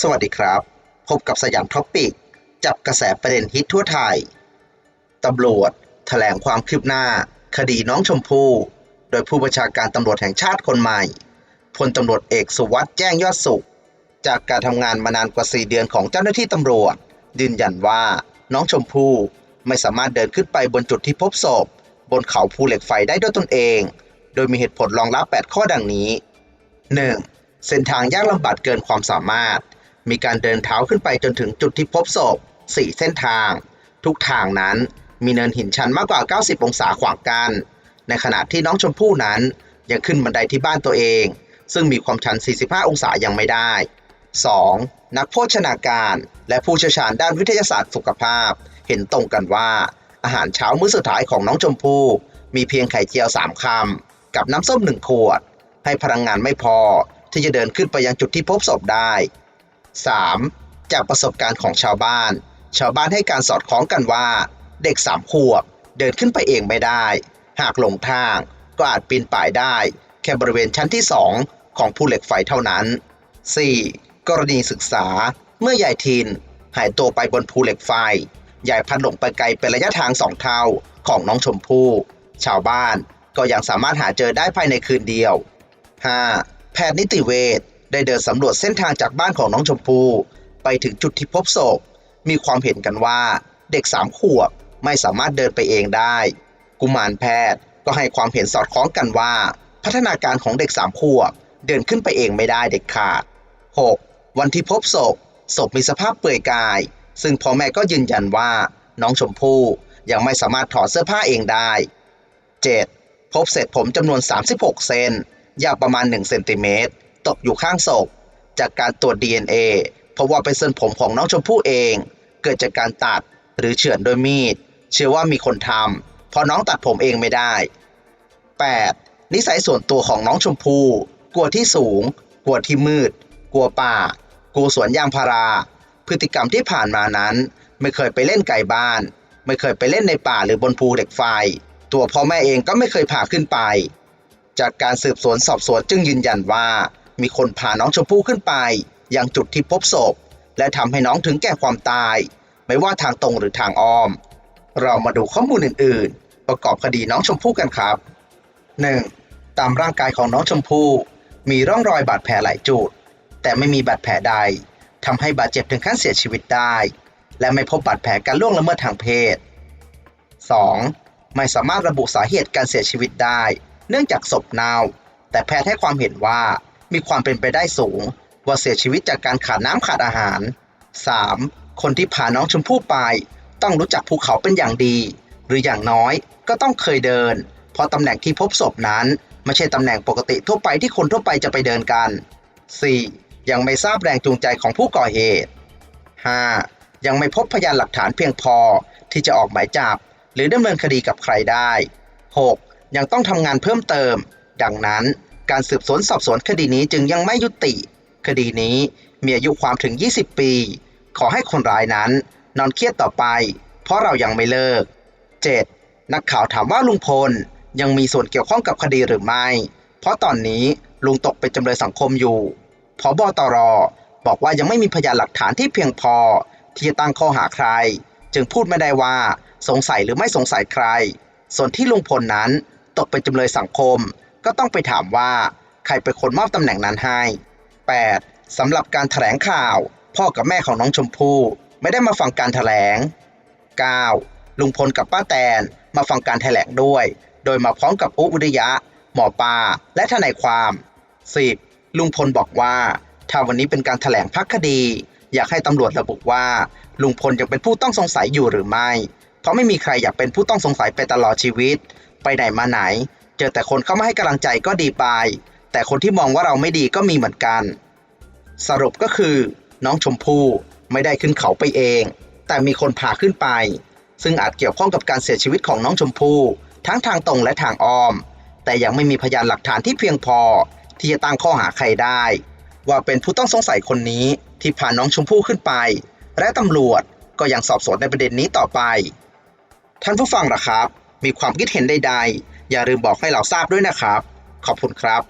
สวัสดีครับ พบกับสยามท็อปปิก จับกระแสประเด็นฮิตทั่วไทย ตำรวจแถลงความคืบหน้า คดีน้องชมพู่ โดยผู้บัญชาการตำรวจแห่งชาติคนใหม่ พลตำรวจเอกสุวัสด์แจ้งยอดสุข จากการทำงานมานานกว่า 4 เดือนของเจ้าหน้าที่ตำรวจ ยืนยันว่าน้องชมพู่ไม่สามารถเดินขึ้นไปบนจุดที่พบศพ บนเขาภูเหล็กไฟได้ด้วยตนเอง โดยมีเหตุผลรองรับ 8 ข้อดังนี้ 1. เส้นทางยากลำบากเกินความสามารถ มีการเดินเท้าขึ้นไปจนถึงจุดที่พบศพ 4 เส้นทาง ทุกทางนั้นมีเนินหินชันมากกว่า 90 องศาขวางกัน ในขณะที่น้องชมพู่นั้นยังขึ้นบันไดที่บ้านตัวเอง ซึ่งมีความชัน 45 องศายังไม่ได้ 2. นักโภชนาการและผู้เชี่ยวชาญด้านวิทยาศาสตร์สุขภาพ เห็นตรงกันว่า อาหารเช้ามื้อสุดท้ายของน้องชมพู่ มีเพียงไข่เจียว 3 คำ กับน้ำส้ม 1 ขวด ให้พลังงานไม่พอที่จะเดินขึ้นไปยังจุดที่พบศพได้ 3. จากประสบการณ์ของชาวบ้าน ชาวบ้านให้การสอดคล้องกันว่า เด็กสามขวบเดินขึ้นไปเองไม่ได้ หากหลงทางก็อาจปีนป่ายได้ แค่บริเวณชั้นที่ 2 ของภูเหล็กไฟเท่านั้น 4. กรณีศึกษาเมื่อยายทินหายตัวไปบนภูเหล็กไฟยายพัดหลงไปไกลเป็นระยะทางสองเท่าของน้องชมพู่ชาวบ้านก็ยังสามารถหาเจอได้ภายในคืนเดียว 5. แพทย์นิติเวช ได้เดินสำรวจเส้นทางจากบ้านของน้องชมพู่ไปถึงจุดที่พบศพ มีความเห็นกันว่าเด็กสามขวบไม่สามารถเดินไปเองได้ กุมารแพทย์ก็ให้ความเห็นสอดคล้องกันว่า พัฒนาการของเด็กสามขวบเดินขึ้นไปเองไม่ได้เด็ดขาด 6. วันที่พบศพ ศพมีสภาพเปลือยกาย ซึ่งพ่อแม่ก็ยืนยันว่า น้องชมพู่ยังไม่สามารถถอดเสื้อผ้าเองได้ 7. พบเศษผมจำนวน 36 เซนยาวประมาณ 1 เซนติเมตร ตกอยู่ข้างศพ จากการตรวจ DNA เพราะว่าเป็นเส้นผมของน้องชมพู่เอง เกิดจากการตัดหรือเฉือนโดยมีด เชื่อว่ามีคนทำเพราะน้องตัดผมเองไม่ได้ 8. นิสัยส่วนตัวของน้องชมพู่กลัวที่สูง กลัวที่มืด กลัวป่า กลัวสวนยางพารา พฤติกรรมที่ผ่านมานั้น ไม่เคยไปเล่นไก่บ้าน ไม่เคยไปเล่นในป่าหรือบนภูเหล็กไฟ ตัวพ่อแม่เองก็ไม่เคยพาขึ้นไป จากการสืบสวนสอบสวนจึงยืนยันว่า มีคนพาน้องชมพู่ขึ้นไป ยังจุดที่พบศพ และทำให้น้องถึงแก่ความตาย ไม่ว่าทางตรงหรือทางอ้อม เรามาดูข้อมูลอื่น ๆ ประกอบคดีน้องชมพู่กันครับ 1. ตามร่างกายของน้องชมพู่มีร่องรอยบาดแผลหลายจุด แต่ไม่มีบาดแผลใดทำให้บาดเจ็บถึงขั้นเสียชีวิตได้ และไม่พบบาดแผลการล่วงละเมิดทางเพศ 2. ไม่สามารถระบุสาเหตุการเสียชีวิตได้ เนื่องจากศพเน่า แต่แพทย์ให้ความเห็นว่า มีความเป็นไปได้สูง ว่าเสียชีวิตจากการขาดน้ำขาดอาหาร 3. คนที่พาน้องชมพู่ไป ต้องรู้จักภูเขาเป็นอย่างดี หรืออย่างน้อยก็ต้องเคยเดิน เพราะตำแหน่งที่พบศพนั้นไม่ใช่ตำแหน่งปกติทั่วไปที่คนทั่วไปจะไปเดินกัน 4. ยังไม่ทราบแรงจูงใจของผู้ก่อเหตุ 5. ยังไม่พบพยานหลักฐานเพียงพอที่จะออกหมายจับ หรือดำเนินคดีกับใครได้ 6. ยังต้องทำงานเพิ่มเติม ดังนั้น การสืบสวนสอบสวนคดีนี้จึงยังไม่ยุติ คดีนี้มีอายุความถึง 20 ปี ขอให้คนร้ายนั้น นอนเครียดต่อไป เพราะเรายังไม่เลิก 7. นักข่าวถามว่าลุงพลยังมีส่วนเกี่ยวข้องกับคดีหรือไม่ เพราะตอนนี้ลุงตกเป็นจำเลยสังคมอยู่พบตรบอกว่ายังไม่มีพยานหลักฐานที่เพียงพอ ที่จะตั้งข้อหาใคร จึงพูดไม่ได้ว่าสงสัยหรือไม่สงสัยใคร ส่วนที่ลุงพลนั้นตกเป็นจำเลยสังคม ก็ต้องไปถามว่าใครเป็นคนมอบตำแหน่งนั้นให้ 8. สำหรับการแถลงข่าว พ่อกับแม่ของน้องชมพู่ไม่ได้มาฟังการแถลง 9. ลุงพลกับป้าแตนมาฟังการแถลงด้วย โดยมาพร้อมกับอุ๊อุดยะ หมอปลาและทนายความ 10. ลุงพลบอกว่า ถ้าวันนี้เป็นการแถลงพักคดี อยากให้ตำรวจระบุว่า ลุงพลยังเป็นผู้ต้องสงสัยอยู่หรือไม่ เพราะไม่มีใครอยากเป็นผู้ต้องสงสัยไปตลอดชีวิต ไปไหนมาไหน เจอแต่คนเข้ามาให้กำลังใจก็ดีไป แต่คนที่มองว่าเราไม่ดีก็มีเหมือนกัน สรุปก็คือ น้องชมพู่ไม่ได้ขึ้นเขาไปเอง แต่มีคนพาขึ้นไป ซึ่งอาจเกี่ยวข้องกับการเสียชีวิตของน้องชมพู่ทั้งทางตรงและทางอ้อม แต่ยังไม่มีพยานหลักฐานที่เพียงพอ ที่จะตั้งข้อหาใครได้ ว่าเป็นผู้ต้องสงสัยคนนี้ที่พาน้องชมพู่ขึ้นไป และตำรวจก็ยังสอบสวนในประเด็นนี้ต่อไป ท่านผู้ฟังล่ะครับ มีความคิดเห็นใดๆ อย่าลืมบอกให้เราทราบด้วยนะครับ ขอบคุณครับ